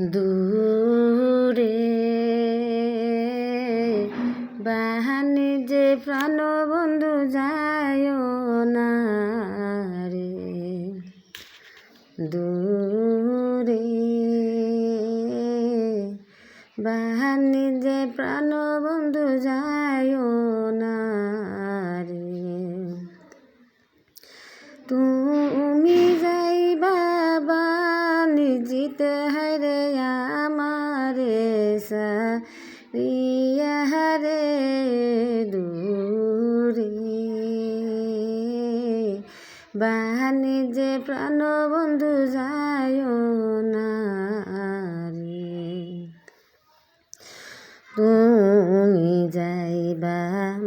দূরে। বাহানি যে প্রাণ বন্ধু যায় না রে। দূরে। বাহানি যে প্রাণ বন্ধু যায় না রে। তুমি হরে দূরে। বাহানি যে প্রাণ বন্ধু যায় না রে। তুমি যাইবা,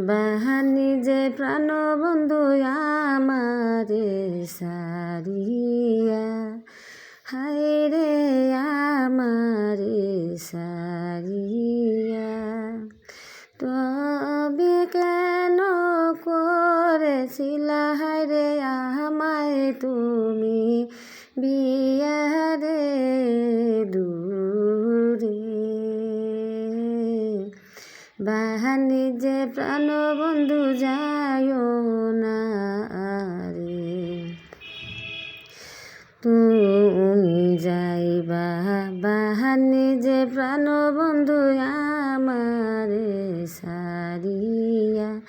বাহানি যে প্রাণ বন্ধু আমারে সারিয়া। হায় রে রে আমায় তুমি বিয়া রে দূরে। বাহানি যে প্রাণ বন্ধু যায় না রে। তুমি যাইবা, বাহানি যে প্রাণ বন্ধু আমারে সারিয়া।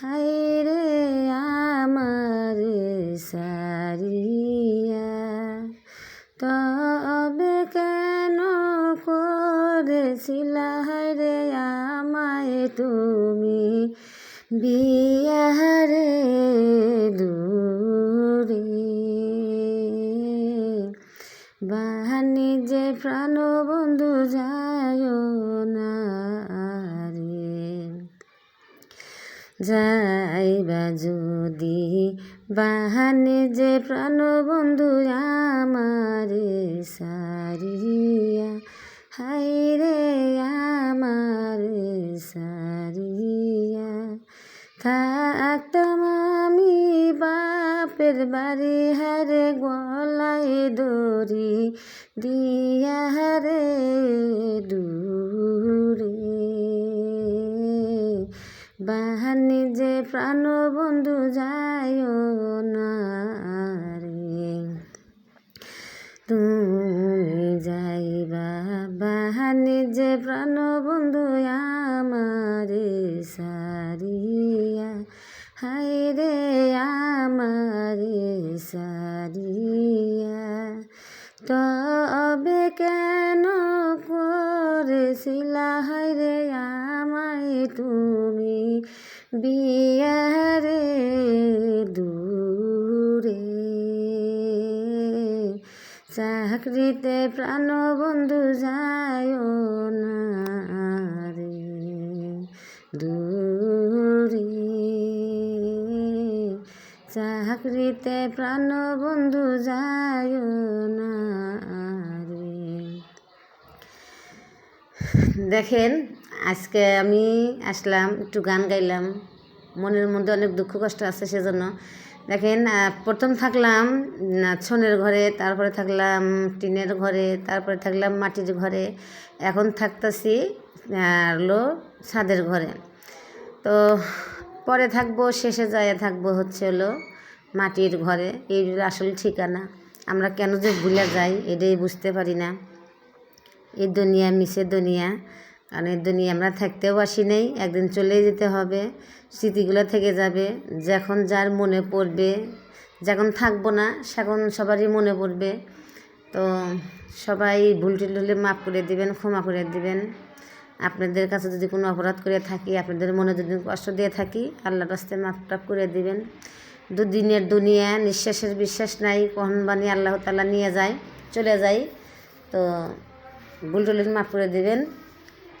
হায় রে সারিয়া। তবে কেন করেছিলা রে আমায় তুমি? বিয়ারে দূরে। বাহানি যে প্রাণ বন্ধু যায় না। যাইবা যদি বাহানে যে প্রাণ বন্ধু আমারে সারিয়া হাই রে আমারে সারিয়া। থাকতাম আমি বাপের বাড়ি হারে বাহানি যে প্রাণ বন্ধু যায় না তুমি যাইবা বাহানি যে প্রাণ বন্ধু আমারে সারিয়া। হায় রে আমারে সারিয়া। তবে কেন করেছিলা বিয়ারে দূরে। চাকরিতে প্রাণ বন্ধু যায় না রে দূরে। চাকরিতে প্রাণ বন্ধু যায় না রে। দেখেন আজকে আমি আসলাম, একটু গান গাইলাম। মনের মধ্যে অনেক দুঃখ কষ্ট আছে সেজন্য। দেখেন প্রথম থাকলাম ছনের ঘরে, তারপরে থাকলাম টিনের ঘরে, তারপরে থাকলাম মাটির ঘরে। এখন থাকতেছি হলো ছাদের ঘরে। তো পরে থাকব, শেষে যায় থাকব হচ্ছে হলো মাটির ঘরে। এই আসল ঠিকানা। আমরা কেন যে ভুলে যাই, এটাই বুঝতে পারি না। এই দুনিয়া মিশে দুনিয়া। কারণ দুনিয়া আমরা থাকতেও আসি নেই, একদিন চলেই যেতে হবে। স্মৃতিগুলো থেকে যাবে, যখন যার মনে পড়বে, যখন থাকব না, সেখন সবারই মনে পড়বে। তো সবাই ভুল টুল হলে মাফ করে দিবেন, ক্ষমা করে দিবেন। আপনাদের কাছে যদি কোনো অপরাধ করে থাকি, আপনাদের মনে যদি কষ্ট দিয়ে থাকি, আল্লাহর রাস্তে মাফ টাফ করে দিবেন। দুদিনের দুনিয়া, নিঃশ্বাসের বিশ্বাস নাই, কখন বানি আল্লাহ তাল্লাহ নিয়ে যায়, চলে যায়। তো ভুল টুলের মাফ করে দিবেন।